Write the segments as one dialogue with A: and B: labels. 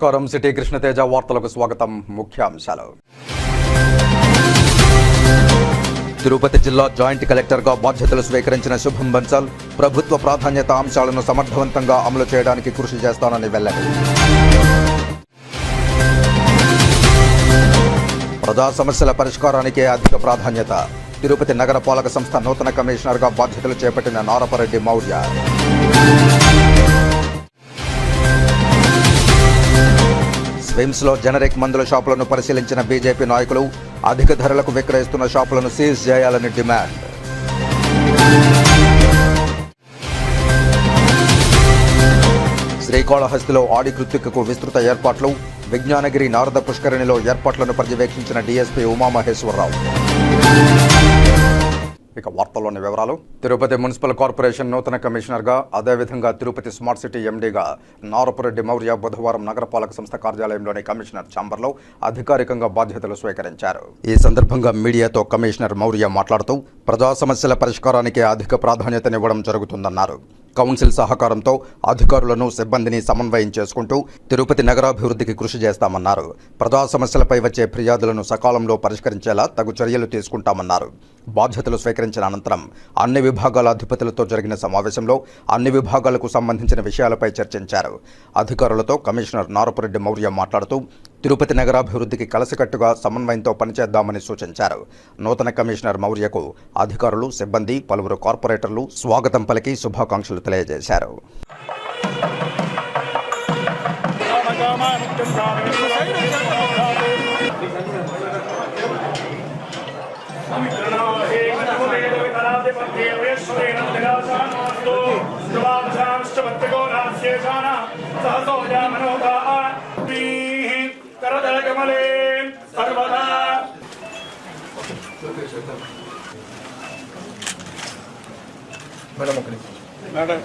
A: నమస్కారం. సిటీ కృష్ణతేజ వార్తలకు స్వాగతం. ముఖ్యాంశాలు. తిరుపతి జిల్లా జాయింట్ కలెక్టర్గా బాధ్యతలు స్వీకరించిన శుభం బన్సల్ ప్రభుత్వ ప్రాధాన్యత అంశాలను సమర్థవంతంగా అమలు చేయడానికి కృషి చేస్తానని వెల్లడి. ప్రజా సమస్యల పరిష్కారానికే అధిక ప్రాధాన్యత. తిరుపతి నగరపాలక సంస్థ నూతన కమిషనర్గా బాధ్యతలు చేపట్టిన నారపరెడ్డి మౌర్య. స్విమ్స్ జనరిక్ మందుల షాపులను పరిశీలించిన బీజేపీ నాయకులు అధిక ధరలకు విక్రయిస్తున్న షాపులను సీజ్ చేయాలని డిమాండ్. శ్రీకాళహస్తిలో ఆడి కృత్తికకు విస్తృత ఏర్పాట్లు విజ్ఞానగిరి నారద పుష్కరిణిలో ఏర్పాట్లను పర్యవేక్షించిన డీఎస్పీ ఉమామహేశ్వరరావు. ఇక వార్తల్లోని వివరాలు. తిరుపతి మున్సిపల్ కార్పొరేషన్ నూతన కమిషనర్గా అదేవిధంగా తిరుపతి స్మార్ట్ సిటీ ఎండీగా నారపురెడ్డి మౌర్య బుధవారం నగరపాలక సంస్థ కార్యాలయంలోని కమిషనర్ ఛాంబర్లో అధికారికంగా బాధ్యతలు స్వీకరించారు. ఈ సందర్భంగా మీడియాతో కమిషనర్ మౌర్య మాట్లాడుతూ ప్రజా సమస్యల పరిష్కారానికి అధిక ప్రాధాన్యతనివ్వడం జరుగుతుందన్నారు. కౌన్సిల్ సహకారంతో అధికారులను సిబ్బందిని సమన్వయం చేసుకుంటూ తిరుపతి నగరాభివృద్ధికి కృషి చేస్తామన్నారు. ప్రజా సమస్యలపై వచ్చే ఫిర్యాదులను సకాలంలో పరిష్కరించేలా తగు చర్యలు తీసుకుంటామన్నారు. బాధ్యతలు స్వీకరించిన అనంతరం అన్ని విభాగాల అధిపతులతో జరిగిన సమావేశంలో అన్ని విభాగాలకు సంబంధించిన విషయాలపై చర్చించారు. అధికారులతో కమిషనర్ నారపురెడ్డి మౌర్య మాట్లాడుతూ తిరుపతి నగరాభివృద్ధికి కలసికట్టుగా సమన్వయంతో పనిచేద్దామని సూచించారు. నూతన కమిషనర్ మౌర్యకు అధికారులు సిబ్బంది పలువురు కార్పొరేటర్లు స్వాగతం పలికి శుభాకాంక్షలు తెలియజేశారు.
B: करदलकमले सर्वदा మేడం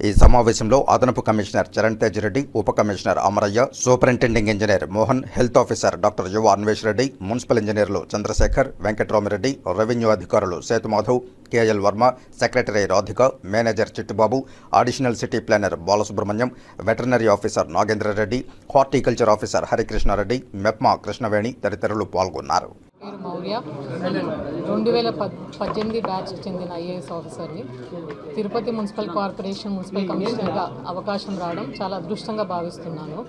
A: ఈ సమావేశంలో అదనపు కమిషనర్ చరణ్ తేజ్ రెడ్డి ఉప commissioner Amarayya superintending engineer Mohan health officer doctor Yuva Anvesh Reddy municipal ఇంజనీర్లు చంద్రశేఖర్ వెంకట్రామిరెడ్డి రెవెన్యూ అధికారులు Sethumadhav KL Varma secretary Radhika manager Chittubabu additional city planner Balasubrahmanyam veterinary officer Nagendrareddy horticulture officer Harikrishnareddy MEPMA Krishnaveni తదితరులు పాల్గొన్నారు.
C: పేరు మౌర్య. రెండు వేల పద్ పద్దెనిమిది batch చెందిన ఐఏఎస్ ఆఫీసర్ని. తిరుపతి మున్సిపల్ కార్పొరేషన్ మున్సిపల్ కమిషనర్గా అవకాశం రావడం చాలా అదృష్టంగా భావిస్తున్నాను.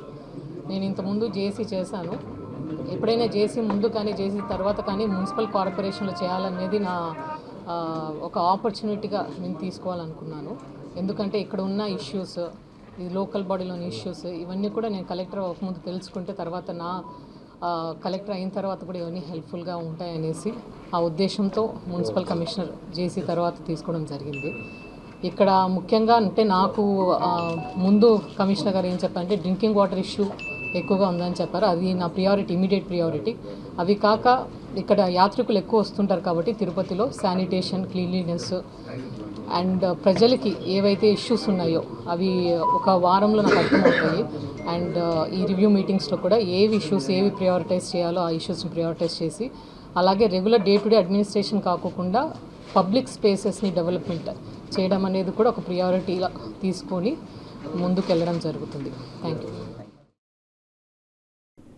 C: నేను ఇంతకుముందు జేసీ చేశాను. ఎప్పుడైనా జేసీ ముందు కానీ జేసీ తర్వాత కానీ మున్సిపల్ కార్పొరేషన్లో చేయాలనేది నా ఒక ఆపర్చునిటీగా నేను తీసుకోవాలనుకున్నాను. ఎందుకంటే ఇక్కడ ఉన్న ఇష్యూస్ ఈ లోకల్ బాడీలోని ఇష్యూస్ ఇవన్నీ కూడా నేను కలెక్టర్ ముందు తెలుసుకుంటే తర్వాత నా కలెక్టర్ అయిన తర్వాత కూడా ఇవన్నీ హెల్ప్ఫుల్గా ఉంటాయనేసి ఆ ఉద్దేశంతో మున్సిపల్ కమిషనర్ జేసీ తర్వాత తీసుకోవడం జరిగింది. ఇక్కడ ముఖ్యంగా అంటే నాకు ముందు కమిషనర్ గారు ఏం చెప్పారంటే డ్రింకింగ్ వాటర్ ఇష్యూ ఎక్కువగా ఉందని చెప్పారు. అది నా ప్రియారిటీ ఇమీడియట్ ప్రియారిటీ. అవి కాక ఇక్కడ యాత్రికులు ఎక్కువ వస్తుంటారు కాబట్టి తిరుపతిలో శానిటేషన్ క్లీన్లీనెస్ అండ్ ప్రజలకి ఏవైతే ఇష్యూస్ ఉన్నాయో అవి ఒక వారంలో నాకు అర్థమవుతాయి. అండ్ ఈ రివ్యూ మీటింగ్స్లో కూడా ఏవి ఇష్యూస్ ఏవి ప్రయారిటైజ్ చేయాలో ఆ ఇష్యూస్ని ప్రయారిటైజ్ చేసి అలాగే regular day to day administration కాకుండా పబ్లిక్ స్పేసెస్ని డెవలప్మెంట్ చేయడం అనేది కూడా ఒక ప్రియారిటీగా తీసుకొని ముందుకు వెళ్ళడం జరుగుతుంది. థ్యాంక్ యూ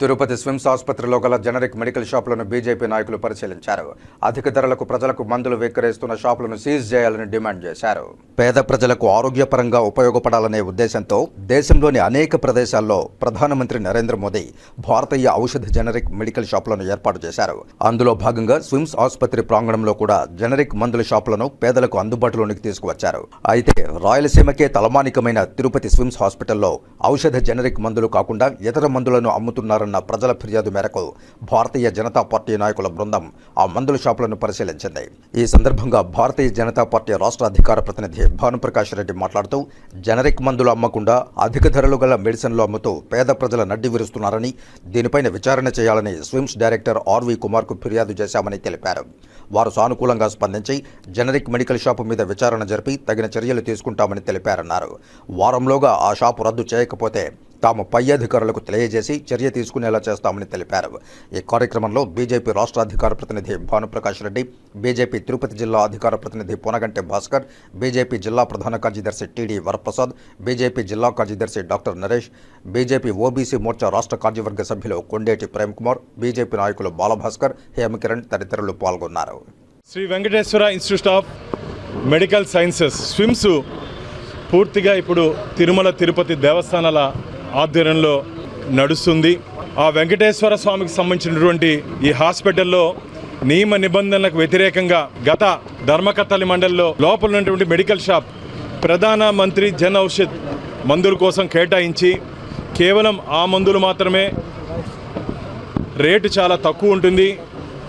A: తిరుపతి స్విమ్స్ ఆసుపత్రిలో గల జనరిక్ మెడికల్ షాపులను బీజేపీ నాయకులు పరిశీలించారు. అధిక ధరలకు ప్రజలకు మందులు విక్రయిస్తున్న షాపులను సీజ్ చేయాలని డిమాండ్ చేశారు. పేద ప్రజలకు ఆరోగ్యపరంగా ఉపయోగపడాలనే ఉద్దేశంతో దేశంలోని అనేక ప్రదేశాల్లో ప్రధానమంత్రి నరేంద్ర మోదీ భారతీయ ఔషధ జనరిక్ మెడికల్ షాపులను ఏర్పాటు చేశారు. అందులో భాగంగా స్విమ్స్ ఆసుపత్రి ప్రాంగణంలో కూడా జనరిక్ మందుల షాపులను పేదలకు అందుబాటులోనికి తీసుకువచ్చారు. అయితే రాయలసీమకే తలమానికమైన తిరుపతి స్విమ్స్ హాస్పిటల్లో ఔషధ జనరిక్ మందులు కాకుండా ఇతర మందులను అమ్ముతున్నారన్న ప్రజల ఫిర్యాదు మేరకు భారతీయ జనతా పార్టీ నాయకుల బృందం ఆ మందుల షాపులను పరిశీలించింది. ఈ సందర్భంగా భారతీయ జనతా పార్టీ రాష్ట్ర అధికార ప్రతినిధి భానుప్రకాష్ రెడ్డి మాట్లాడుతూ జనరిక్ మందులు అమ్మకుండా అధిక ధరలు గల మెడిసిన్లు అమ్ముతూ పేద ప్రజల నడ్డి విరుస్తున్నారని దీనిపైన విచారణ చేయాలని స్విమ్స్ డైరెక్టర్ ఆర్వి కుమార్కు ఫిర్యాదు చేశామని తెలిపారు. వారు సానుకూలంగా స్పందించి జనరిక్ మెడికల్ షాపు మీద విచారణ జరిపి తగిన చర్యలు తీసుకుంటామని తెలిపారన్నారు. వారంలోగా ఆ షాపు రద్దు చేయకపోతే తాము పై అధికారులకు తెలియజేసి చర్య తీసుకునేలా చేస్తామని తెలిపారు. ఈ కార్యక్రమంలో బీజేపీ రాష్ట్ర అధికార ప్రతినిధి భానుప్రకాష్ రెడ్డి బీజేపీ తిరుపతి జిల్లా అధికార ప్రతినిధి పొనగంటి భాస్కర్ బీజేపీ జిల్లా ప్రధాన కార్యదర్శి టీడీ వరప్రసాద్ బీజేపీ జిల్లా కార్యదర్శి doctor Naresh BJP OBC Morcha రాష్ట్ర కార్యవర్గ సభ్యులు కొండేటి ప్రేమ్కుమార్ బీజేపీ నాయకులు బాలభాస్కర్ హేమకిరణ్ తదితరులు పాల్గొన్నారు.
D: Sri Venkateswara institute of medical sciences SVIMS పూర్తిగా ఇప్పుడు తిరుమల తిరుపతి దేవస్థానాల ఆధ్వర్యంలో నడుస్తుంది. ఆ వెంకటేశ్వర స్వామికి సంబంధించినటువంటి ఈ హాస్పిటల్లో నియమ నిబంధనలకు వ్యతిరేకంగా గత ధర్మకత్తలి మండలిలో లోపల ఉన్నటువంటి మెడికల్ షాప్ ప్రధాన మంత్రి జన్ ఔషధ్ మందుల కోసం కేటాయించి కేవలం ఆ మందులు మాత్రమే రేటు చాలా తక్కువ ఉంటుంది.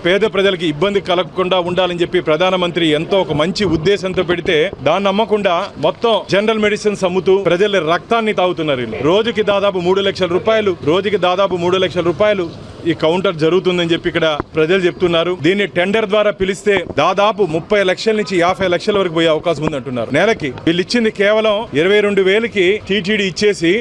D: పేద ప్రజలకి ఇబ్బంది కలగకుండా ఉండాలని చెప్పి ప్రధానమంత్రి ఎంతో ఒక మంచి ఉద్దేశంతో పెడితే దాన్ని నమ్మకుండా మొత్తం జనరల్ మెడిసిన్స్ అమ్ముతూ ప్రజల రక్తాన్ని తాగుతున్నారు రోజుకి దాదాపు మూడు లక్షల రూపాయలు రోజుకి దాదాపు మూడు లక్షల రూపాయలు ఈ కౌంటర్ జరుగుతుందని చెప్పి ఇక్కడ ప్రజలు చెప్తున్నారు. దీన్ని టెండర్ ద్వారా పిలిస్తే దాదాపు ముప్పై లక్షల నుంచి యాభై లక్షల వరకు పోయే అవకాశం ఉంది అంటున్నారు. నెలకి వీళ్ళు ఇచ్చింది కేవలం ఇరవై రెండు వేలకి టీటీడీ ఇచ్చేసి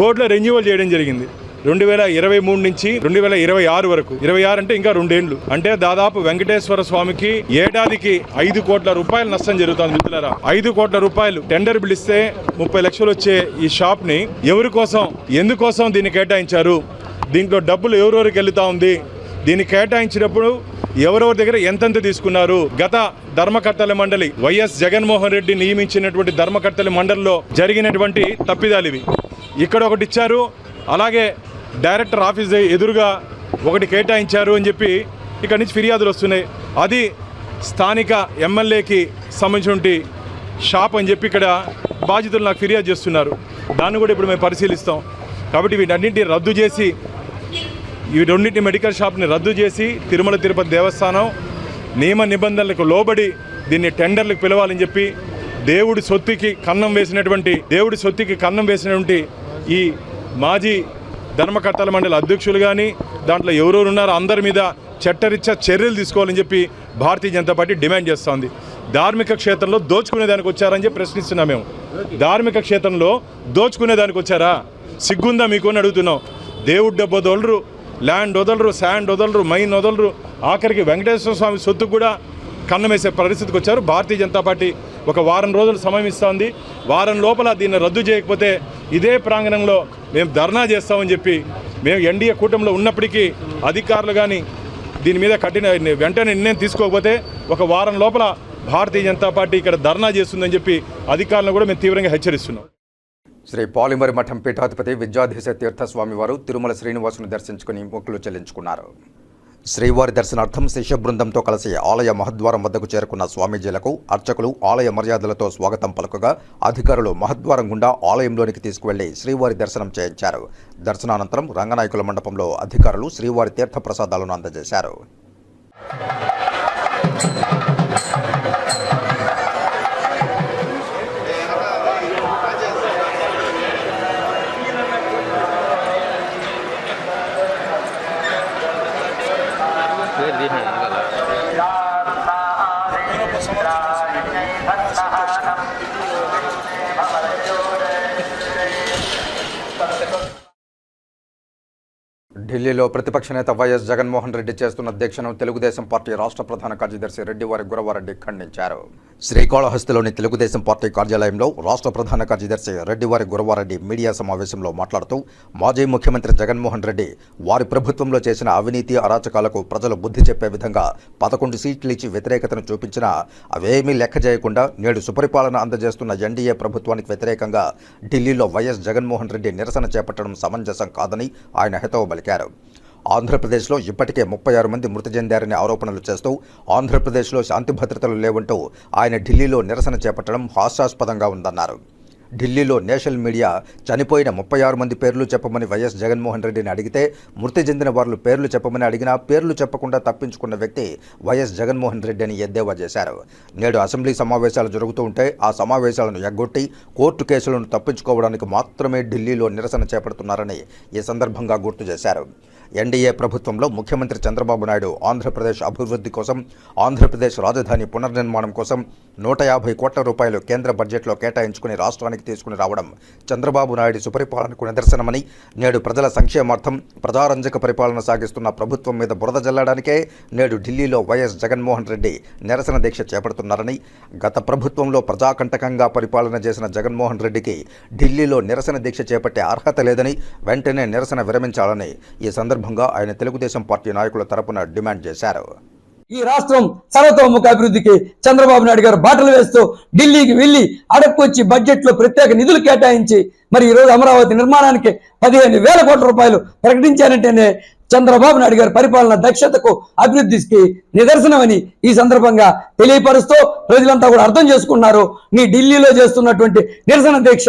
D: బోర్డులో రెన్యువల్ చేయడం జరిగింది. రెండు వేల ఇరవై మూడు నుంచి రెండు వేల ఇరవై ఆరు వరకు. ఇరవై ఆరు అంటే ఇంకా రెండేండ్లు. అంటే దాదాపు వెంకటేశ్వర స్వామికి ఏడాదికి ఐదు కోట్ల రూపాయలు నష్టం జరుగుతుంది మిత్రులారా. ఐదు కోట్ల రూపాయలు టెండర్ పిలిస్తే ముప్పై లక్షలు వచ్చే ఈ షాప్ని ఎవరి కోసం ఎందుకోసం దీన్ని కేటాయించారు? దీంట్లో డబ్బులు ఎవరెవరికి వెళ్తా ఉంది? దీన్ని కేటాయించినప్పుడు ఎవరెవరి దగ్గర ఎంతెంత తీసుకున్నారు? గత ధర్మకర్తల మండలి వైఎస్ జగన్మోహన్ రెడ్డి నియమించినటువంటి ధర్మకర్తల మండలిలో జరిగినటువంటి తప్పిదాలు ఇవి. ఇక్కడ ఒకటి ఇచ్చారు. అలాగే డైరెక్టర్ ఆఫీస్ ఎదురుగా ఒకటి కేటాయించారు అని చెప్పి ఇక్కడి నుంచి ఫిర్యాదులు వస్తున్నాయి. అది స్థానిక ఎమ్మెల్యేకి సంబంధించినటువంటి షాప్ అని చెప్పి ఇక్కడ బాధితులు నాకు ఫిర్యాదు చేస్తున్నారు. దాన్ని కూడా ఇప్పుడు మేము పరిశీలిస్తాం. కాబట్టి వీటన్నింటినీ రద్దు చేసి ఈ రెండింటి మెడికల్ షాప్ని రద్దు చేసి తిరుమల తిరుపతి దేవస్థానం నియమ నిబంధనలకు లోబడి దీన్ని టెండర్లకు పిలవాలని చెప్పి దేవుడి సొత్తుకి కన్నం వేసినటువంటి దేవుడి సొత్తుకి కన్నం వేసినటువంటి ఈ మాజీ ధర్మకర్తల మండలి అధ్యక్షులు కానీ దాంట్లో ఎవరెవరు ఉన్నారో అందరి మీద చట్టరీత్యా చర్యలు తీసుకోవాలని చెప్పి భారతీయ జనతా పార్టీ డిమాండ్ చేస్తోంది. ధార్మిక క్షేత్రంలో దోచుకునే దానికి వచ్చారని చెప్పి ప్రశ్నిస్తున్నాం మేము. ధార్మిక క్షేత్రంలో దోచుకునేదానికి వచ్చారా? సిగ్గుందా మీకు అని అడుగుతున్నాం. దేవుడు డబ్బు వదలరు ల్యాండ్ వదలరు శాండ్ వదలరు మైన్ వదలరు. ఆఖరికి వెంకటేశ్వర స్వామి సొత్తు కూడా కన్నమేసే పరిస్థితికి వచ్చారు భారతీయ జనతా పార్టీ ఒక వారం రోజులు సమయం ఇస్తోంది. వారం లోపల దీన్ని రద్దు చేయకపోతే ఇదే ప్రాంగణంలో మేము ధర్నా చేస్తామని చెప్పి మేము ఎన్డీఏ కూటమిలో ఉన్నప్పటికీ అధికారులు కానీ దీని మీద కఠిన వెంటనే నిర్ణయం తీసుకోకపోతే ఒక వారం లోపల భారతీయ జనతా పార్టీ ఇక్కడ ధర్నా చేస్తుందని చెప్పి అధికారులను కూడా మేము తీవ్రంగా హెచ్చరిస్తున్నాం.
A: శ్రీ పాలిమరి మఠం పీఠాధిపతి విద్యాధీశ తీర్థస్వామి వారు తిరుమల శ్రీనివాసును దర్శించుకుని మొక్కులు చెల్లించుకున్నారు. శ్రీవారి దర్శనార్థం శిష్య బృందంతో కలిసి ఆలయ మహద్వారం వద్దకు చేరుకున్న స్వామీజీలకు అర్చకులు ఆలయ మర్యాదలతో స్వాగతం పలుకగా అధికారులు మహద్వారం గుండా ఆలయంలోనికి తీసుకువెళ్ళి శ్రీవారి దర్శనం చేయించారు. దర్శనానంతరం రంగనాయకుల మండపంలో అధికారులు శ్రీవారి తీర్థ ప్రసాదాలను అందజేశారు. ఢిల్లీలో ప్రతిపక్ష నేత వైఎస్ జగన్మోహన్ రెడ్డి చేస్తున్న దీక్షను తెలుగుదేశం పార్టీ రాష్ట్ర ప్రధాన కార్యదర్శి రెడ్డివారి గురవారెడ్డి ఖండించారు. శ్రీకాళహస్తిలోని తెలుగుదేశం పార్టీ కార్యాలయంలో రాష్ట్ర ప్రధాన కార్యదర్శి రెడ్డివారి గురవారెడ్డి మీడియా సమావేశంలో మాట్లాడుతూ మాజీ ముఖ్యమంత్రి జగన్మోహన్ రెడ్డి వారి ప్రభుత్వంలో చేసిన అవినీతి అరాచకాలకు ప్రజలు బుద్ధి చెప్పే విధంగా పదకొండు సీట్లు ఇచ్చి వ్యతిరేకతను చూపించినా అవేమీ లెక్క చేయకుండా నేడు సుపరిపాలన అందజేస్తున్న ఎన్డీఏ ప్రభుత్వానికి వ్యతిరేకంగా ఢిల్లీలో వైఎస్ జగన్మోహన్ రెడ్డి నిరసన చేపట్టడం సమంజసం కాదని ఆయన హితవు పలికారు. ఆంధ్రప్రదేశ్లో ఇప్పటికే ముప్పై ఆరు మంది మృతి చెందారని ఆరోపణలు చేస్తూ ఆంధ్రప్రదేశ్లో శాంతి భద్రతలు లేవంటూ ఆయన ఢిల్లీలో నిరసన చేపట్టడం హాస్యాస్పదంగా ఉందన్నారు. ఢిల్లీలో నేషనల్ మీడియా చనిపోయిన ముప్పై ఆరు మంది పేర్లు చెప్పమని వైఎస్ జగన్మోహన్ రెడ్డిని అడిగితే మృతి చెందిన వారు పేర్లు చెప్పమని అడిగినా పేర్లు చెప్పకుండా తప్పించుకున్న వ్యక్తి వైఎస్ జగన్మోహన్ రెడ్డి అని ఎద్దేవా చేశారు. నేడు అసెంబ్లీ సమావేశాలు జరుగుతూ ఉంటే ఆ సమావేశాలను ఎగ్గొట్టి కోర్టు కేసులను తప్పించుకోవడానికి మాత్రమే ఢిల్లీలో నిరసన చేపడుతున్నారని ఈ సందర్భంగా గుర్తు చేశారు. ఎన్డీఏ ప్రభుత్వంలో ముఖ్యమంత్రి చంద్రబాబు నాయుడు ఆంధ్రప్రదేశ్ అభివృద్ధి కోసం ఆంధ్రప్రదేశ్ రాజధాని పునర్నిర్మాణం కోసం నూట యాభై కోట్ల రూపాయలు కేంద్ర బడ్జెట్లో కేటాయించుకుని రాష్ట్రానికి తీసుకుని రావడం చంద్రబాబు నాయుడు సుపరిపాలనకు నిదర్శనమని నేడు ప్రజల సంక్షేమార్థం ప్రజారంజక పరిపాలన సాగిస్తున్న ప్రభుత్వం మీద బురద జల్లడానికే నేడు ఢిల్లీలో వైఎస్ జగన్మోహన్ రెడ్డి నిరసన దీక్ష చేపడుతున్నారని గత ప్రభుత్వంలో ప్రజాకంటకంగా పరిపాలన చేసిన జగన్మోహన్ రెడ్డికి ఢిల్లీలో నిరసన దీక్ష చేపట్టే అర్హత లేదని వెంటనే నిరసన విరమించాలని ఈ సందర్భంగా ఆయన తెలుగుదేశం పార్టీ నాయకుల తరపున డిమాండ్ చేశారు.
E: ఈ రాష్ట్రం సర్వతోముఖ అభివృద్ధికి చంద్రబాబు నాయుడు గారు బాటలు వేస్తూ ఢిల్లీకి వెళ్ళి అడక్కొచ్చి బడ్జెట్లో ప్రత్యేక నిధులు కేటాయించి మరి ఈ రోజు అమరావతి నిర్మాణానికి పదిహేను వేల కోట్ల రూపాయలు ప్రకటించారంటేనే చంద్రబాబు నాయుడు గారి పరిపాలన దక్షతకు అభివృద్ధికి నిదర్శనమని ఈ సందర్భంగా తెలియపరుస్తూ ప్రజలంతా కూడా అర్థం చేసుకున్నారు. నీ ఢిల్లీలో చేస్తున్నటువంటి నిరసన దీక్ష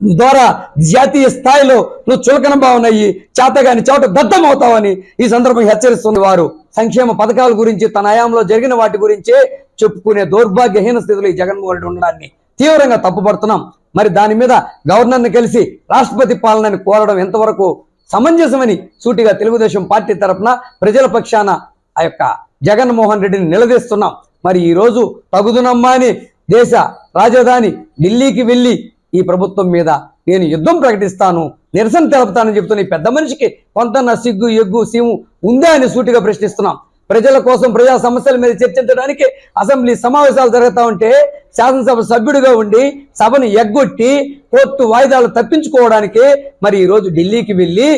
E: ద్వారా జాతీయ స్థాయిలో నువ్వు చులకన భావనయ్యి చేతగాని చోట దద్దమవుతావని ఈ సందర్భంగా హెచ్చరిస్తుంది వారు. సంక్షేమ పథకాల గురించి తన హయాంలో జరిగిన వాటి గురించే చెప్పుకునే దౌర్భాగ్యహీన స్థితిలో ఈ జగన్మోహన్ రెడ్డి ఉండడాన్ని తీవ్రంగా తప్పుపడుతున్నాం. మరి దాని మీద గవర్నర్ని కలిసి రాష్ట్రపతి పాలనని కోరడం ఎంతవరకు సమంజసమని సూటిగా తెలుగుదేశం పార్టీ తరఫున ప్రజల పక్షాన ఆ యొక్క జగన్మోహన్ రెడ్డిని నిలదీస్తున్నాం. మరి ఈ రోజు తగుదునమ్మా అని దేశ రాజధాని ఢిల్లీకి వెళ్ళి ఈ ప్రభుత్వం మీద నేను యుద్ధం ప్రకటిస్తాను నిరసన తెలుపుతానని చెప్తున్న ఈ పెద్ద మనిషికి కొంత సిగ్గు ఎగ్గు సీము ఉందా అని సూటిగా ప్రశ్నిస్తున్నాం. ప్రజల కోసం ప్రజా సమస్యల మీద చర్చించడానికి అసెంబ్లీ సమావేశాలు జరుగుతా ఉంటే శాసనసభ సభ్యుడిగా ఉండి సభను ఎగ్గొట్టి కోర్టు వాయిదాలు తప్పించుకోవడానికి మరి ఈ రోజు ఢిల్లీకి వెళ్ళి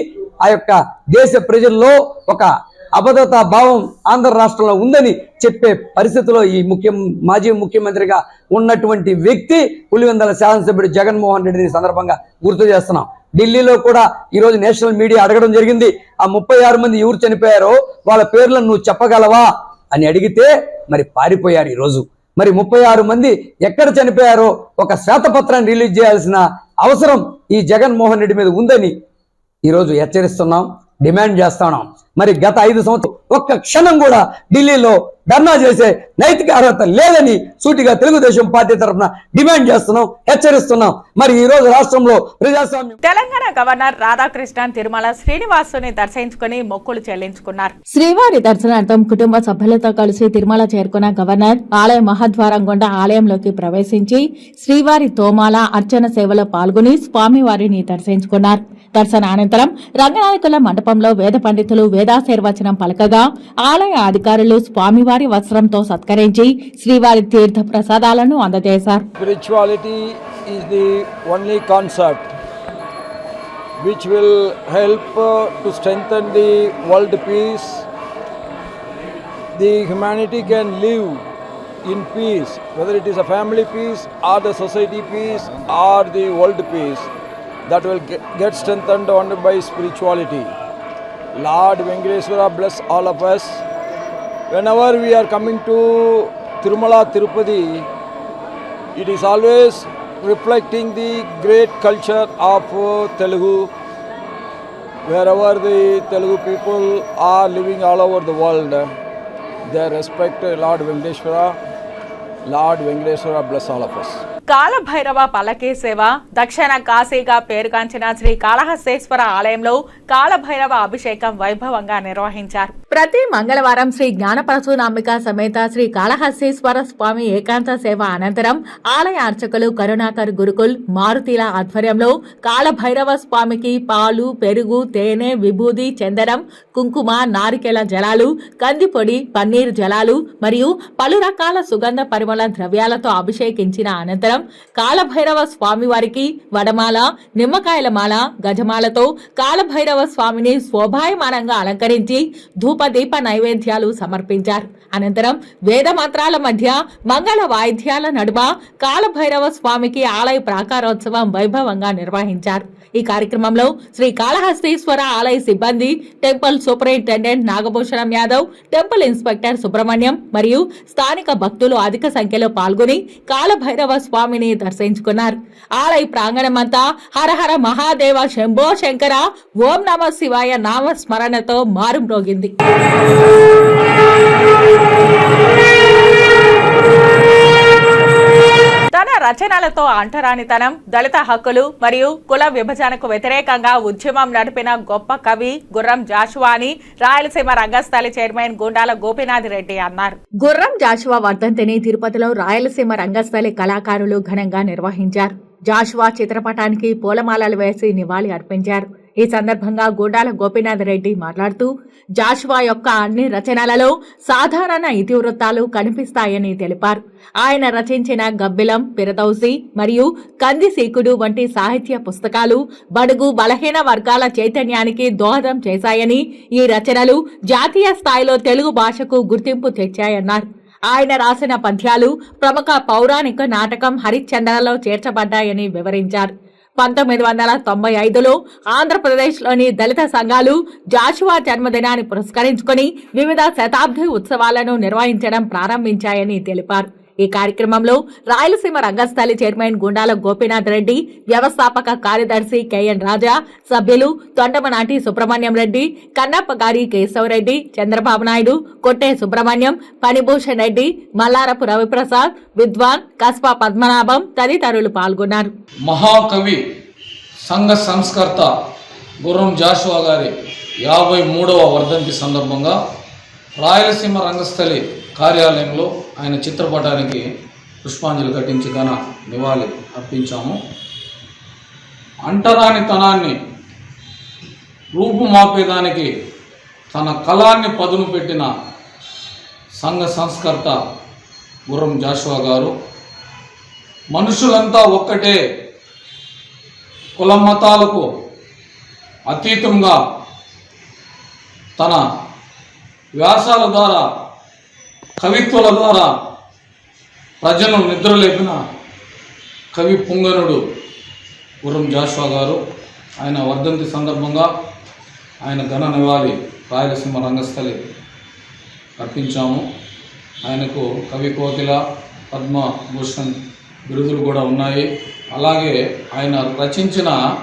E: ఆ యొక్క దేశ ప్రజల్లో ఒక అభద్రతా భావం ఆంధ్ర రాష్ట్రంలో ఉందని చెప్పే పరిస్థితిలో ఈ ముఖ్యం మాజీ ముఖ్యమంత్రిగా ఉన్నటువంటి వ్యక్తి పులివెందల శాసనసభ్యుడు జగన్మోహన్ రెడ్డిని సందర్భంగా గుర్తు చేస్తున్నాం. ఢిల్లీలో కూడా ఈరోజు నేషనల్ మీడియా అడగడం జరిగింది. ఆ ముప్పై ఆరు మంది ఎవరు చనిపోయారో వాళ్ళ పేర్లను నువ్వు చెప్పగలవా అని అడిగితే మరి పారిపోయారు ఈ రోజు మరి ముప్పై ఆరు మంది ఎక్కడ చనిపోయారో ఒక శ్వేతపత్రాన్ని రిలీజ్ చేయాల్సిన అవసరం ఈ జగన్మోహన్ రెడ్డి మీద ఉందని ఈరోజు హెచ్చరిస్తున్నాం. డిమాండ్ చేస్తున్నాం మరి గత ఐదు సంవత్సరం ఒక్క క్షణం కూడా ఢిల్లీలో ధర్నా చేసే నైతిక అర్హత లేదని సూటిగా తెలుగుదేశం పార్టీ తరఫున డిమాండ్ చేస్తున్నాం హెచ్చరిస్తున్నాం. మరి ఈ రోజు రాష్ట్రంలో ప్రజాస్వామ్యం
F: తెలంగాణ గవర్నర్ రాధాకృష్ణన్ తిరుమల శ్రీనివాసుని దర్శించుకుని మొక్కులు చెల్లించుకున్నారు.
G: శ్రీవారి దర్శనార్థం కుటుంబ సభ్యులతో కలిసి తిరుమల చేరుకున్న గవర్నర్ ఆలయ మహద్వారం గుండా ఆలయంలోకి ప్రవేశించి శ్రీవారి తోమాల అర్చన సేవలో పాల్గొని స్వామివారిని దర్శించుకున్నారు. దర్శన అనంతరం రంగనాయకుల మండపంలో వేద పండితులు వేదాశీర్వచనం పలకగా ఆలయ అధికారులు స్వామివారి వస్త్రంతో సత్కరించి శ్రీవారి తీర్థ ప్రసాదాలను అందజేశారు
H: spirituality is the only concept which will help uh, to strengthen the world peace. The humanity can live in peace, whether it is a family peace or the society peace or the world peace, that will get, strengthened only by spirituality. Lord Venkateswara bless all of us. Whenever we are coming to Tirumala Tirupati, it is always reflecting the great culture of Telugu. Wherever the Telugu people are living all over the world, they respect Lord Venkateshwara. Lord Venkateshwara bless all of us.
F: Kalabhairava పల్లకీ సేవ దక్షిణ కాశీగా పేరుగాంచిన శ్రీ కాళహస్తేశ్వర ఆలయంలో కాలభైరవ అభిషేకం వైభవంగా నిర్వహించారు.
G: ప్రతి మంగళవారం శ్రీ జ్ఞానపరశునామిక సమేత శ్రీ కాళహస్తీశ్వర స్వామి ఏకాంత సేవ అనంతరం ఆలయ అర్చకులు కరుణాకర్ గురుకుల్ మారుతీల ఆధ్వర్యంలో కాళభైరవ స్వామికి పాలు పెరుగు తేనె విభూది చందనం కుంకుమ నారికెల జలాలు కందిపొడి పన్నీర్ జలాలు మరియు పలు రకాల సుగంధ పరిమళ ద్రవ్యాలతో అభిషేకించిన అనంతరం కాళభైరవ స్వామివారికి వడమాల నిమ్మకాయల మాల గజమాలతో కాలభైరవ స్వామిని శోభాయమానంగా అలంకరించి ధూపదీప నైవేద్యాలు సమర్పించారు. అనంతరం వేద మంత్రాల మధ్య మంగళ వాయిద్యాల నడుమ కాలభైరవ స్వామికి ఆలయ ప్రాకారోత్సవం వైభవంగా నిర్వహించారు. ఈ కార్యక్రమంలో శ్రీ కాళహస్తీశ్వర ఆలయ సిబ్బంది temple superintendent Nagabhushanam Yadav temple inspector Subrahmanyam మరియు స్థానిక భక్తులు అధిక సంఖ్యలో పాల్గొని కాలభైరవ స్వామి స్వామిని దర్శించుకున్నారు. ఆలయ ప్రాంగణమంతా హరహర మహాదేవ శంభో శంకర ఓం నమ శివాయ నామ స్మరణతో మారుమ్రోగింది.
F: తన రచనలతో అంటరానితనం దళిత హక్కులు మరియు కుల విభజనకు వ్యతిరేకంగా ఉద్యమం నడిపిన గొప్ప కవి గుర్రం జాషువా అని రాయలసీమ రంగస్థలి చైర్మన్ గుండాల గోపీనాథ్ రెడ్డి అన్నారు.
G: గుర్రం జాషువా వర్ధంతిని తిరుపతిలో రాయలసీమ రంగస్థలి కళాకారులు ఘనంగా నిర్వహించారు. జాషువా చిత్రపటానికి పూలమాలలు వేసి నివాళి అర్పించారు. ఈ సందర్భంగా గూడాల గోపీనాథ్ రెడ్డి మాట్లాడుతూ జాషువా యొక్క అన్ని రచనలలో సాధారణ ఇతివృత్తాలు కనిపిస్తాయని తెలిపారు. ఆయన రచించిన గబ్బిలం పిరదౌసి మరియు కంది సీకుడు వంటి సాహిత్య పుస్తకాలు బడుగు బలహీన వర్గాల చైతన్యానికి దోహదం చేశాయని ఈ రచనలు జాతీయ స్థాయిలో తెలుగు భాషకు గుర్తింపు తెచ్చాయన్నారు. ఆయన రాసిన పద్యాలు ప్రముఖ పౌరాణిక నాటకం హరిశ్చంద్రలో చేర్చబడ్డాయని వివరించారు. పంతొమ్మిది వందల తొంభై ఐదులో ఆంధ్రప్రదేశ్లోని దళిత సంఘాలు జాషువా జన్మదినాన్ని పురస్కరించుకొని వివిధ శతాబ్ది ఉత్సవాలను నిర్వహించడం ప్రారంభించాయని తెలిపారు. ఈ కార్యక్రమంలో రాయలసీమ రంగస్థలి చైర్మన్ గుండాల గోపీనాథ్ రెడ్డి వ్యవస్థాపక కార్యదర్శి కెఎన్ రాజా సభ్యులు తొండమనాటి సుబ్రహ్మణ్యం రెడ్డి కన్నప్ప గారి కేశవరెడ్డి చంద్రబాబు నాయుడు కొట్టే సుబ్రహ్మణ్యం పనిభూషణ్ రెడ్డి మల్లారపు రవిప్రసాద్ విద్వాన్ కస్పా పద్మనాభం తదితరులు పాల్గొన్నారు.
I: మహాకవి సంఘ సంస్కర్త గుర్రం జాషువా గారి యాభై మూడవ వర్ధంతి సందర్భంగా రాయలసీమ రంగస్థలి కార్యాలయంలో ఆయన చిత్రపటానికి పుష్పాంజలి ఘటించి ఘన నివాళి అర్పించాము. అంటరానితనాన్ని రూపుమాపేదానికి తన కళాన్ని పదును పెట్టిన సంఘ సంస్కర్త గుర్రం జాషువా గారు మనుషులంతా ఒక్కటే కుల మతాలకు అతీతంగా తన వ్యాసాల ద్వారా కవిత్వల ద్వారా ప్రజలను నిద్రలేపిన కవి పుంగనుడు గుర్రం జాషువా గారు. ఆయన వర్ధంతి సందర్భంగా ఆయన ఘన నివాళి రాయలసీమ రంగస్థలి అర్పించాము. ఆయనకు కవి కోకిల పద్మభూషణ్ బిరుదులు కూడా ఉన్నాయి. అలాగే ఆయన రచించిన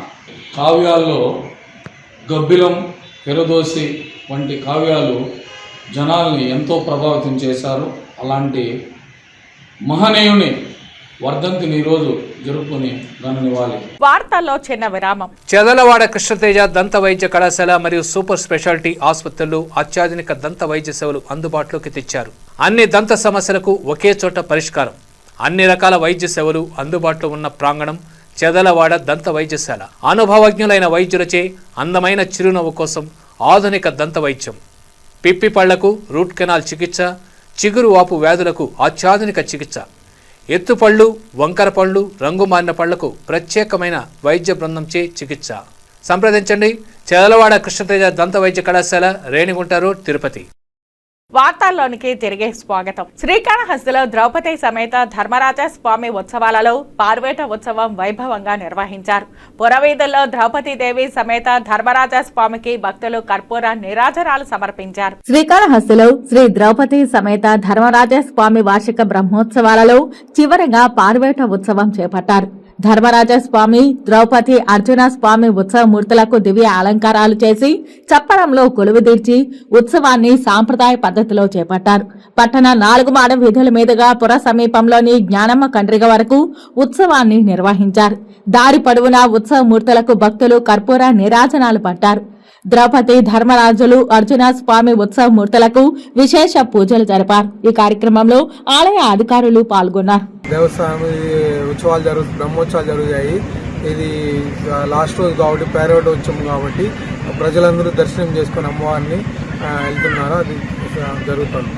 I: కావ్యాల్లో గబ్బిలం పెరదోసి వంటి కావ్యాలు జనాల్ని ఎంతో ప్రభావితం చేశారు. అలాంటి మహనీయుని వర్ధంతిని ఈరోజు జరుపుకొని
F: వార్తల్లో చిన్న విరామం.
J: చెదలవాడ కృష్ణతేజ దంత వైద్య కళాశాల మరియు సూపర్ స్పెషాలిటీ ఆసుపత్రులు అత్యాధునిక దంత వైద్య సేవలు అందుబాటులోకి తెచ్చారు. అన్ని దంత సమస్యలకు ఒకే చోట పరిష్కారం. అన్ని రకాల వైద్య సేవలు అందుబాటులో ఉన్న ప్రాంగణం చెదలవాడ దంత వైద్యశాల. అనుభవజ్ఞులైన వైద్యులచే అందమైన చిరునవ్వు కోసం ఆధునిక దంత వైద్యం. పిప్పి పళ్ళకు రూట్ కెనాల్ చికిత్స చిగురు వాపు వ్యాధులకు అత్యాధునిక చికిత్స. ఎత్తుపళ్ళు వంకర పళ్ళు రంగు మారిన పళ్ళకు ప్రత్యేకమైన వైద్య బృందంచే చికిత్స. సంప్రదించండి. చెదలవాడ కృష్ణతేజ దంత వైద్య కళాశాల రేణిగుంట రోడ్ తిరుపతి.
F: వార్తల్లోనికి తిరిగే స్వాగతం. శ్రీకాళహస్తిలో ద్రౌపది సమేత ధర్మరాజ స్వామి ఉత్సవాలలో పార్వేట ఉత్సవం వైభవంగా నిర్వహించారు. పురవీధుల్లో ద్రౌపదీదేవి సమేత ధర్మరాజ స్వామికి భక్తులు కర్పూర నిరాజనాలు సమర్పించారు.
G: శ్రీకాళహస్తిలో శ్రీ ద్రౌపది సమేత ధర్మరాజ స్వామి వార్షిక బ్రహ్మోత్సవాలలో చివరగా పార్వేట ఉత్సవం చేపట్టారు. ధర్మరాజ స్వామి ద్రౌపది అర్జున స్వామి ఉత్సవమూర్తులకు దివ్య అలంకారాలు చేసి చప్పరంలో కొలువుదీర్చి ఉత్సవాన్ని సాంప్రదాయ పద్ధతిలో చేపట్టారు. పట్టణ నాలుగు మాడ వీధుల మీదుగా పుర సమీపంలోని జ్ఞానమ్మ కండ్రిగ వరకు ఉత్సవాన్ని నిర్వహించారు. దారి పొడవునా ఉత్సవమూర్తులకు భక్తులు కర్పూర నిరాజనాలు పట్టారు. ద్రౌపది ధర్మరాజులు అర్జున స్వామి ఉత్సవ మూర్తులకు విశేష పూజలు జరిపారు. ఈ కార్యక్రమంలో ఆలయ అధికారులు పాల్గొన్నారు.
K: దేవస్వామి ఉత్సవాలు జరుగు బ్రహ్మోత్సవాలు జరుగుతాయి. ఇది లాస్ట్ రోజు కాబట్టి పేరవట ఉత్సవం కాబట్టి ప్రజలందరూ దర్శనం చేసుకుని అమ్మవారిని వెళ్తున్నారు. అది జరుగుతుంది.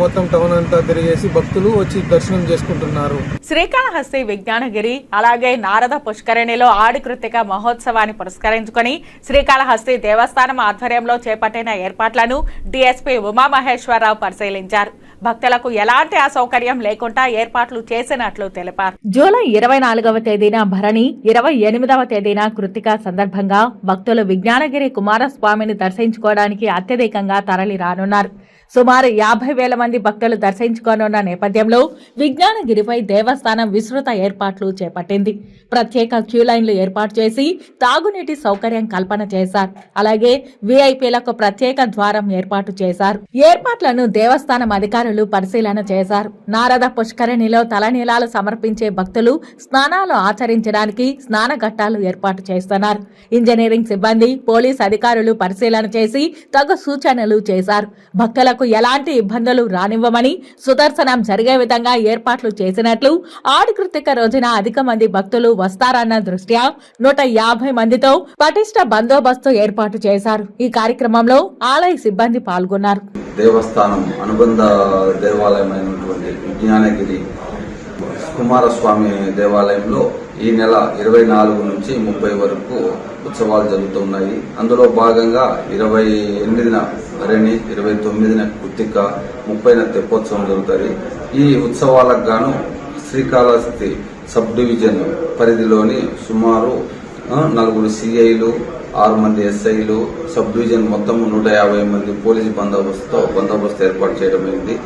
K: మొత్తం టౌన్ అంతా తిరిగేసి భక్తులు వచ్చి దర్శనం చేసుకుంటున్నారు.
F: శ్రీకాళహస్తి విజ్ఞానగిరి అలాగే నారద పుష్కరిణిలో ఆడి కృతిక మహోత్సవాన్ని పురస్కరించుకొని శ్రీకాళహస్తి దేవస్థానం ఆధ్వర్యంలో చేపట్టిన ఏర్పాట్లను డీఎస్పీ ఉమామహేశ్వరరావు పరిశీలించారు. భక్తులకు ఎలాంటి అసౌకర్యం లేకుండా ఏర్పాట్లు చేసినట్లు తెలిపారు.
G: జూలై ఇరవై నాలుగవ తేదీన భరణి ఇరవై ఎనిమిదవ తేదీన కృతిక సందర్భంగా భక్తులు విజ్ఞానగిరి కుమారస్వామిని దర్శించుకోవడానికి అత్యధికంగా తరలి రానున్నారు సుమారు యాభై వేల మంది భక్తులు దర్శించుకోనున్న నేపథ్యంలో విజ్ఞానగిరిపై దేవస్థానం విస్తృత ఏర్పాట్లు చేపట్టింది. ప్రత్యేక క్యూ లైన్లు ఏర్పాటు చేసి తాగునీటి సౌకర్యం కల్పన చేశారు. అలాగే విఐపీలకు ప్రత్యేక ద్వారం ఏర్పాటు చేశారు. ఏర్పాట్లను దేవస్థానం అధికారులు పరిశీలన చేశారు. నారద పుష్కరిణిలో తలనీలాలు సమర్పించే భక్తులు స్నానాలు ఆచరించడానికి స్నాన ఘట్టాలు ఏర్పాటు చేస్తున్నారు. ఇంజనీరింగ్ సిబ్బంది పోలీస్ అధికారులు పరిశీలన చేసి తగు సూచనలు చేశారు. భక్తులకు ప్రజలకు ఎలాంటి ఇబ్బందులు రానివ్వమని సుదర్శనం జరిగే విధంగా ఏర్పాట్లు చేసినట్లు ఆడి కృతిక రోజున అధిక మంది భక్తులు వస్తారన్న దృష్ట్యా నూట యాభై మందితో పటిష్ట బందోబస్తు ఏర్పాటు చేశారు. ఈ కార్యక్రమంలో ఆలయ సిబ్బంది పాల్గొన్నారు.
L: దేవస్థానం అనుబంధ దేవాలయమైనటువంటి విజ్ఞానగిరి కుమారస్వామి దేవాలయంలో ఈ నెల ఇరవై నాలుగు నుంచి ముప్పై వరకు ఉత్సవాలు జరుగుతున్నాయి. అందులో భాగంగా ఇరవై ఎనిమిదిన భరణి ఇరవై తొమ్మిదిన కుత్తిక ముప్పైన తెప్పోత్సవం జరుగుతుంది ఈ ఉత్సవాలకు గాను శ్రీకాళహస్తి సబ్ డివిజన్ పరిధిలోని సుమారు నలుగురు సిఐలు ఆరు మంది ఎస్ఐలు సబ్ డివిజన్ మొత్తం నూట యాభై మంది పోలీసు బందోబస్తుతో బందోబస్తు ఏర్పాటు చేయడం జరిగింది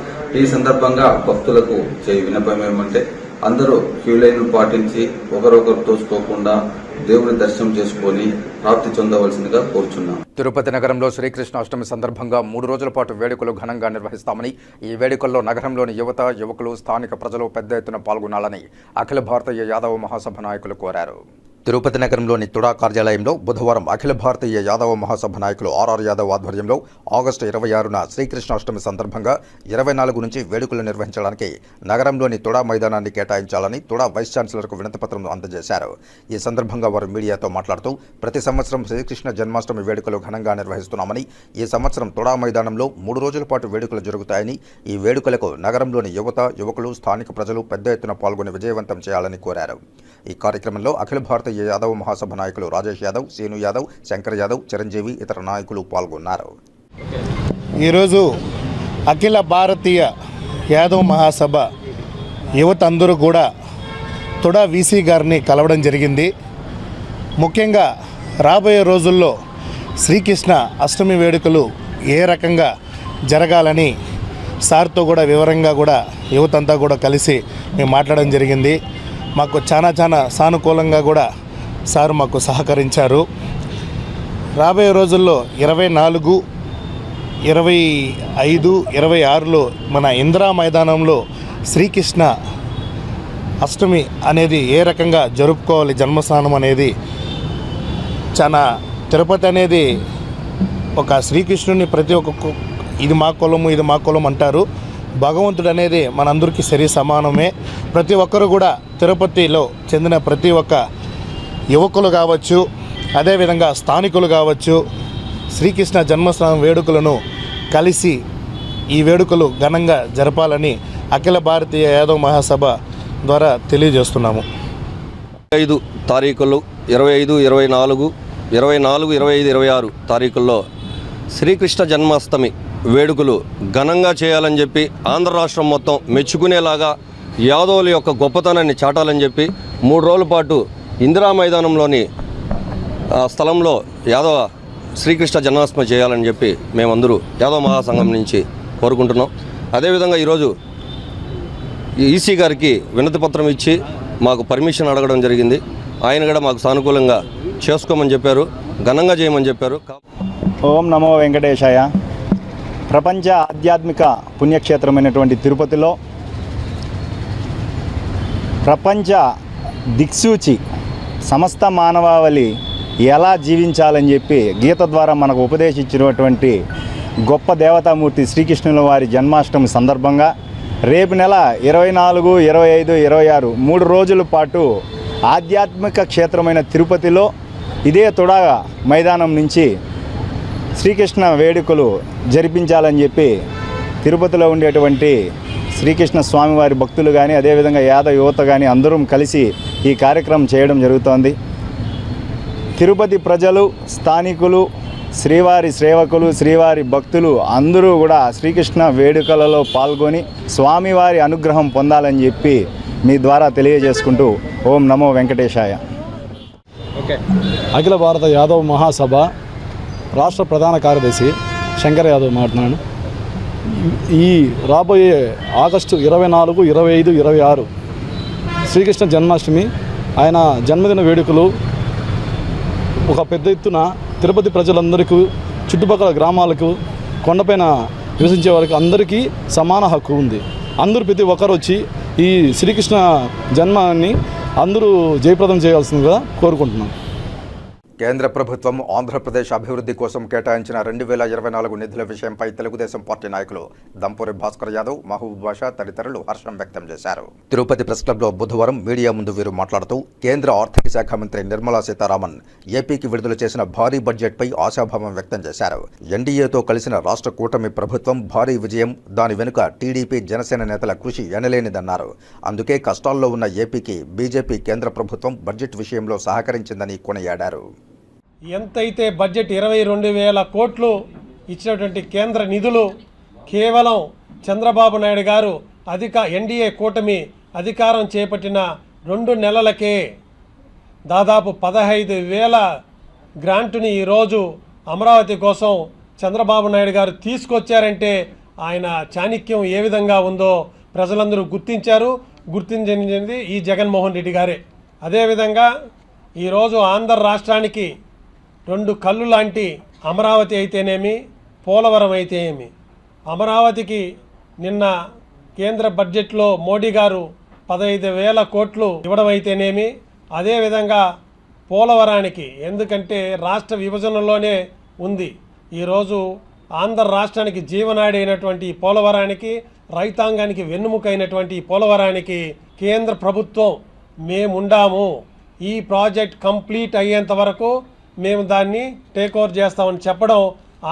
L: ఈ సందర్భంగా భక్తులకు చేయి వినపం ఏమంటే అందరూ క్యూ లైన్ పాటించి ఒకరొకరు తోసుకోకుండా దేవుని దర్శనం చేసుకొని ప్రాప్తి చెందవలసిందిగా కోరుచున్నాం.
A: తిరుపతి నగరంలో శ్రీకృష్ణ అష్టమి సందర్భంగా మూడు రోజుల పాటు వేడుకలు ఘనంగా నిర్వహిస్తామని ఈ వేడుకల్లో నగరంలోని యువత యువకులు స్థానిక ప్రజలు పెద్ద ఎత్తున పాల్గొనాలని అఖిల భారతీయ యాదవ మహాసభ నాయకులు కోరారు. తిరుపతి నగరంలోని తుడా కార్యాలయంలో బుధవారం అఖిల భారతీయ యాదవ మహాసభ నాయకులు ఆర్ఆర్ యాదవ్ ఆధ్వర్యంలో ఆగస్టు ఇరవై ఆరున శ్రీకృష్ణాష్టమి సందర్భంగా ఇరవై నాలుగు నుంచి వేడుకలు నిర్వహించడానికి నగరంలోని తుడా మైదానాన్ని కేటాయించాలని తుడా వైస్ ఛాన్సలర్కు వినతిపత్రం అందజేశారు. ఈ సందర్భంగా వారు మీడియాతో మాట్లాడుతూ ప్రతి సంవత్సరం శ్రీకృష్ణ జన్మాష్టమి వేడుకలు ఘనంగా నిర్వహిస్తున్నామని ఈ సంవత్సరం తొడా మైదానంలో మూడు రోజుల పాటు వేడుకలు జరుగుతాయని ఈ వేడుకలకు నగరంలోని యువత యువకులు స్థానిక ప్రజలు పెద్ద ఎత్తున పాల్గొని విజయవంతం చేయాలని కోరారు. ఈ కార్యక్రమంలో అఖిల భారతీయ యాదవ్ మహాసభ నాయకులు రాజేష్ యాదవ్ సీను యాదవ్ శంకర్ యాదవ్ చిరంజీవి ఇతర నాయకులు పాల్గొన్నారు.
M: ఈరోజు అఖిల భారతీయ యాదవ్ మహాసభ యువత అందరూ కూడా తొడా వీసీ గారిని కలవడం జరిగింది. ముఖ్యంగా రాబోయే రోజుల్లో శ్రీకృష్ణ అష్టమి వేడుకలు ఏ రకంగా జరగాలని సార్తో కూడా వివరంగా కూడా యువతంతా కూడా కలిసి మేము మాట్లాడడం జరిగింది. మాకు చాలా చాలా సానుకూలంగా కూడా సార్ మాకు సహకరించారు. రాబోయే రోజుల్లో ఇరవై నాలుగు ఇరవై ఐదు ఇరవై ఆరులో మన ఇందిరా మైదానంలో శ్రీకృష్ణ అష్టమి అనేది ఏ రకంగా జరుపుకోవాలి జన్మస్థానం అనేది చాలా తిరుపతి అనేది ఒక శ్రీకృష్ణుని ప్రతి ఒక్క ఇది మా కులము ఇది మా కులం అంటారు. భగవంతుడు అనేది మనందరికీ సరి సమానమే. ప్రతి ఒక్కరు కూడా తిరుపతిలో చెందిన ప్రతి ఒక్క యువకులు కావచ్చు అదేవిధంగా స్థానికులు కావచ్చు శ్రీకృష్ణ జన్మస్థానం వేడుకలను కలిసి ఈ వేడుకలు ఘనంగా జరపాలని అఖిల భారతీయ యాదవ్ మహాసభ ద్వారా తెలియజేస్తున్నాము.
N: ఐదు తారీఖులు ఇరవై ఐదు ఇరవై నాలుగు ఇరవై నాలుగు ఇరవై ఐదు ఇరవై ఆరు తారీఖుల్లో శ్రీకృష్ణ జన్మాష్టమి వేడుకలు ఘనంగా చేయాలని చెప్పి ఆంధ్ర రాష్ట్రం మొత్తం మెచ్చుకునేలాగా యాదవుల యొక్క గొప్పతనాన్ని చాటాలని చెప్పి మూడు రోజుల పాటు ఇందిరా మైదానంలోని ఆ స్థలంలో యాదవ శ్రీకృష్ణ జన్మాష్టమి చేయాలని చెప్పి మేమందరూ యాదవ మహాసంఘం నుంచి కోరుకుంటున్నాం. అదేవిధంగా ఈరోజు ఈసీ గారికి వినతి పత్రం ఇచ్చి మాకు పర్మిషన్ అడగడం జరిగింది. ఆయన కూడా మాకు సానుకూలంగా చేసుకోమని చెప్పారు ఘనంగా చేయమని చెప్పారు.
M: ఓం నమో వెంకటేశాయ. ప్రపంచ ఆధ్యాత్మిక పుణ్యక్షేత్రమైనటువంటి తిరుపతిలో ప్రపంచ దిక్సూచి సమస్త మానవావళి ఎలా జీవించాలని చెప్పి గీత ద్వారా మనకు ఉపదేశించినటువంటి గొప్ప దేవతామూర్తి శ్రీకృష్ణుల వారి జన్మాష్టమి సందర్భంగా రేపు నెల ఇరవై నాలుగు ఇరవై ఐదు ఇరవై ఆరు మూడు రోజుల పాటు ఆధ్యాత్మిక క్షేత్రమైన తిరుపతిలో ఇదే తుడా మైదానం నుంచి శ్రీకృష్ణ వేడుకలు జరిపించాలని చెప్పి తిరుపతిలో ఉండేటువంటి శ్రీకృష్ణ స్వామివారి భక్తులు కానీ అదేవిధంగా యాదవ యువత కానీ అందరం కలిసి ఈ కార్యక్రమం చేయడం జరుగుతోంది. తిరుపతి ప్రజలు స్థానికులు శ్రీవారి సేవకులు శ్రీవారి భక్తులు అందరూ కూడా శ్రీకృష్ణ వేడుకలలో పాల్గొని స్వామివారి అనుగ్రహం పొందాలని చెప్పి మీ ద్వారా తెలియజేసుకుంటూ ఓం నమో వెంకటేశాయ.
H: అఖిల భారత యాదవ్ మహాసభ రాష్ట్ర ప్రధాన కార్యదర్శి శంకర్ యాదవ్ మాట్లాడు. ఈ రాబోయే ఆగస్టు ఇరవై నాలుగు ఇరవై ఐదు ఇరవై ఆరు శ్రీకృష్ణ జన్మాష్టమి ఆయన జన్మదిన వేడుకలు ఒక పెద్ద ఎత్తున తిరుపతి ప్రజలందరికీ చుట్టుపక్కల గ్రామాలకు కొండపైన నివసించే వారికి అందరికీ సమాన హక్కు ఉంది. అందరూ ప్రతి ఒక్కరు వచ్చి ఈ శ్రీకృష్ణ జన్మాన్ని అందరూ జయప్రదం చేయాల్సిందిగా కోరుకుంటున్నాం.
A: కేంద్ర ప్రభుత్వం ఆంధ్రప్రదేశ్ అభివృద్ధి కోసం కేటాయించిన రెండు వేల ఇరవై నాలుగు నిధుల విషయంపై తెలుగుదేశం పార్టీ నాయకులు దంపూరి భాస్కర్ యాదవ్ మహబూబ్ బాషా తదితరులు హర్షం వ్యక్తం చేశారు. తిరుపతి ప్రెస్ క్లబ్లో బుధవారం మీడియా ముందు వీరు మాట్లాడుతూ కేంద్ర ఆర్థిక శాఖ మంత్రి నిర్మలా సీతారామన్ ఏపీకి విడుదల చేసిన భారీ బడ్జెట్పై ఆశాభావం వ్యక్తం చేశారు. ఎన్డీఏతో కలిసిన రాష్ట్ర కూటమి ప్రభుత్వం భారీ విజయం దాని వెనుక టీడీపీ జనసేన నేతల కృషి ఎనలేనిదన్నారు. అందుకే కష్టాల్లో ఉన్న ఏపీకి బీజేపీ కేంద్ర ప్రభుత్వం బడ్జెట్ విషయంలో సహకరించిందని కొనియాడారు.
O: ఎంతైతే బడ్జెట్ ఇరవై రెండు వేల కోట్లు ఇచ్చినటువంటి కేంద్ర నిధులు కేవలం చంద్రబాబు నాయుడు గారు అధిక ఎన్డీఏ కూటమి అధికారం చేపట్టిన రెండు నెలలకే దాదాపు పదహైదు వేల గ్రాంటుని ఈరోజు అమరావతి కోసం చంద్రబాబు నాయుడు గారు తీసుకొచ్చారంటే ఆయన చాణిక్యం ఏ విధంగా ఉందో ప్రజలందరూ గుర్తించారు. గుర్తించింది ఈ జగన్మోహన్ రెడ్డి గారే. అదేవిధంగా ఈరోజు ఆంధ్ర రాష్ట్రానికి రెండు కళ్ళు లాంటి అమరావతి అయితేనేమి పోలవరం అయితే ఏమి అమరావతికి నిన్న కేంద్ర బడ్జెట్లో మోడీ గారు పదహైదు వేల కోట్లు ఇవ్వడం అయితేనేమి అదేవిధంగా పోలవరానికి ఎందుకంటే రాష్ట్ర విభజనలోనే ఉంది. ఈరోజు ఆంధ్ర రాష్ట్రానికి జీవనాడి అయినటువంటి పోలవరానికి రైతాంగానికి వెన్నుముకైనటువంటి అయినటువంటి పోలవరానికి కేంద్ర ప్రభుత్వం మేముండాము. ఈ ప్రాజెక్ట్ కంప్లీట్ అయ్యేంత వరకు మేము దాన్ని టేక్ ఓవర్ చేస్తామని చెప్పడం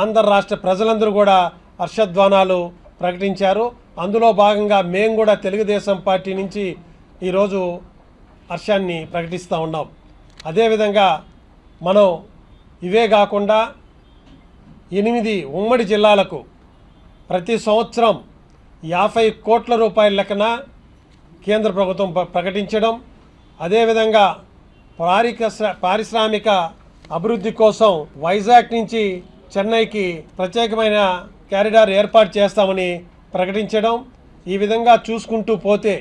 O: ఆంధ్ర రాష్ట్ర ప్రజలందరూ కూడా హర్షధ్వానాలు ప్రకటించారు. అందులో భాగంగా మేము కూడా తెలుగుదేశం పార్టీ నుంచి ఈరోజు హర్షాన్ని ప్రకటిస్తూ ఉన్నాం. అదేవిధంగా మనం ఇవే కాకుండా ఎనిమిది ఉమ్మడి జిల్లాలకు ప్రతి సంవత్సరం యాభై కోట్ల రూపాయల లెక్కన కేంద్ర ప్రభుత్వం ప్రకటించడం. అదేవిధంగా పారిక పారిశ్రామిక అభివృద్ధి కోసం వైజాగ్ నుంచి చెన్నైకి ప్రత్యేకమైన క్యారిడార్ ఏర్పాటు చేస్తామని ప్రకటించడం ఈ విధంగా చూసుకుంటూ పోతే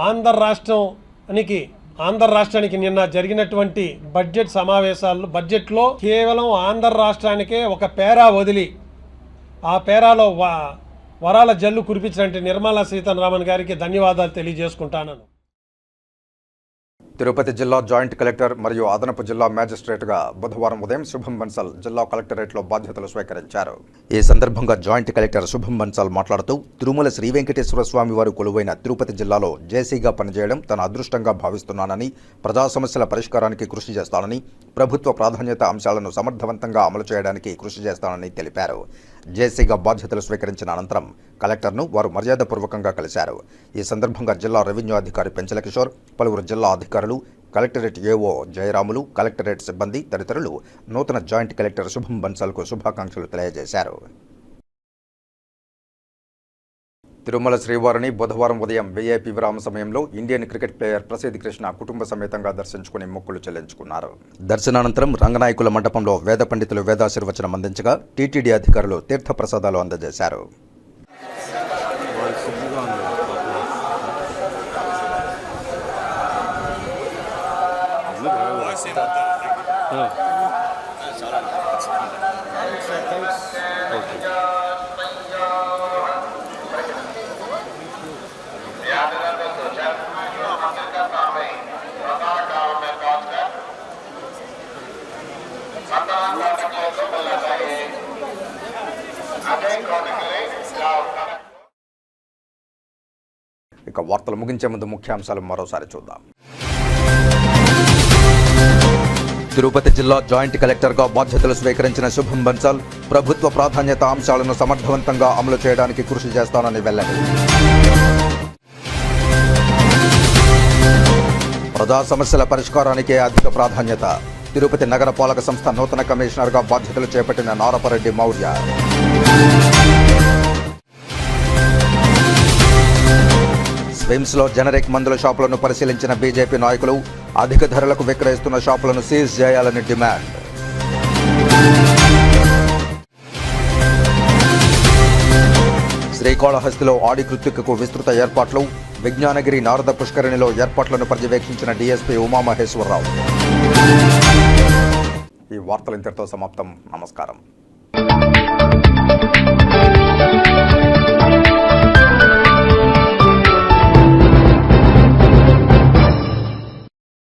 O: ఆంధ్ర రాష్ట్రానికి ఆంధ్ర రాష్ట్రానికి నిన్న జరిగినటువంటి బడ్జెట్ సమావేశాల్లో బడ్జెట్లో కేవలం ఆంధ్ర రాష్ట్రానికే ఒక పేరా వదిలి ఆ పేరాలో వ వరాల జల్లు కురిపించినట్టు నిర్మలా సీతారామన్ గారికి ధన్యవాదాలు తెలియజేసుకుంటాను
A: తిరుపతి జిల్లా జాయింట్ కలెక్టర్ మరియు అదనపు జిల్లా మ్యాజిస్ట్రేట్గా బుధవారం ఉదయం శుభం బన్సల్ జిల్లా కలెక్టరేట్లో బాధ్యతలు స్వీకరించారు. ఈ సందర్భంగా జాయింట్ కలెక్టర్ శుభం బన్సల్ మాట్లాడుతూ తిరుమల శ్రీ వెంకటేశ్వర స్వామి వారు కొలువైన తిరుపతి జిల్లాలో జేసీగా పనిచేయడం తన అదృష్టంగా భావిస్తున్నానని ప్రజా సమస్యల పరిష్కారానికి కృషి చేస్తానని ప్రభుత్వ ప్రాధాన్యత అంశాలను సమర్థవంతంగా అమలు చేయడానికి కృషి చేస్తానని తెలిపారు. జేసీగా బాధ్యతలు స్వీకరించిన అనంతరం కలెక్టర్ను వారు మర్యాదపూర్వకంగా కలిశారు. ఈ సందర్భంగా జిల్లా రెవెన్యూ అధికారి పెంచల కిషోర్ పలువురు జిల్లా అధికారులు కలెక్టరేట్ ఏఓ జయరాములు కలెక్టరేట్ సిబ్బంది తదితరులు నూతన జాయింట్ కలెక్టర్ శుభం బన్సల్కు శుభాకాంక్షలు తెలియజేశారు. తిరుమల శ్రీవారిని బుధవారం ఉదయం వీఐపీ విరామ సమయంలో ఇండియన్ క్రికెట్ ప్లేయర్ ప్రసిద్ధి కృష్ణ కుటుంబ సమేతంగా దర్శించుకుని మొక్కులు చెల్లించుకున్నారు. దర్శనానంతరం రంగనాయకుల మండపంలో వేద పండితులు వేదాశీర్వచనం అందించగా టీటీడీ అధికారులు తీర్థ ప్రసాదాలు అందజేశారు. యొక్క వార్తలు ముగించే ముందు ముఖ్యాంశాలు మరోసారి చూద్దాం. తిరుపతి జిల్లా జాయింట్ కలెక్టర్గా బాధ్యతలు స్వీకరించిన శుభం బన్సల్ ప్రభుత్వ ప్రాధాన్యత అంశాలను సమర్థవంతంగా అమలు చేయడానికి కృషి చేస్తానని వెల్లడి. ప్రజా సమస్యల పరిష్కారానికే అధిక ప్రాధాన్యత. తిరుపతి నగరపాలక సంస్థ నూతన కమిషనర్గా బాధ్యతలు చేపట్టిన నారపరెడ్డి మౌర్య. విమ్స్లో జనరిక్ మందుల షాపులను పరిశీలించిన బీజేపీ నాయకులు అధిక ధరలకు విక్రయిస్తున్న షాపులను సీజ్ చేయాలని డిమాండ్. శ్రీకాళహస్తిలో ఆడి కృత్తికకు విస్తృత ఏర్పాట్లు విజ్ఞానగిరి నారద పుష్కరిణిలో ఏర్పాట్లను పర్యవేక్షించిన డీఎస్పీ ఉమామహేశ్వరరావు. ఈ వార్తలు ఇంతటితో సమాప్తం. నమస్కారం.